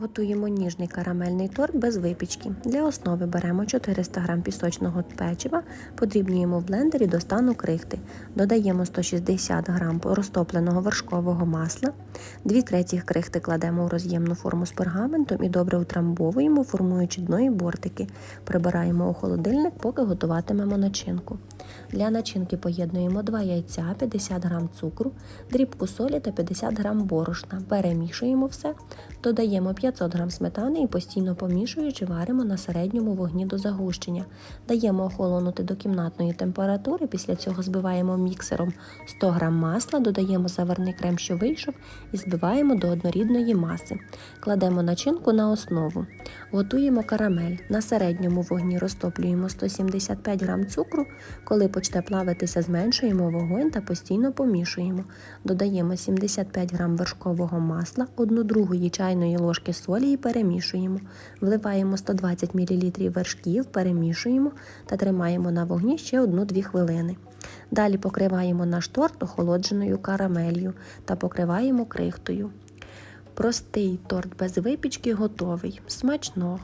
Готуємо ніжний карамельний торт без випічки. Для основи беремо 400 г пісочного печива, подрібнюємо в блендері до стану крихти. Додаємо 160 г розтопленого вершкового масла. 2 третіх крихти кладемо у роз'ємну форму з пергаментом і добре утрамбовуємо, формуючи дно і бортики. Прибираємо у холодильник, поки готуватимемо начинку. Для начинки поєднуємо 2 яйця, 50 г цукру, дрібку солі та 50 г борошна. Перемішуємо все, додаємо 500 г сметани і постійно помішуючи, варимо на середньому вогні до загущення. Даємо охолонути до кімнатної температури, після цього збиваємо міксером 100 г масла, додаємо заварний крем, що вийшов, і збиваємо до однорідної маси. Кладемо начинку на основу. Готуємо карамель. На середньому вогні розтоплюємо 175 г цукру. Коли почне плавитися, зменшуємо вогонь та постійно помішуємо. Додаємо 75 г вершкового масла, 1 другої чайної ложки солі і перемішуємо. Вливаємо 120 мл вершків, перемішуємо та тримаємо на вогні ще 1-2 хвилини. Далі покриваємо наш торт охолодженою карамелью та покриваємо крихтою. Простий торт без випічки готовий. Смачного!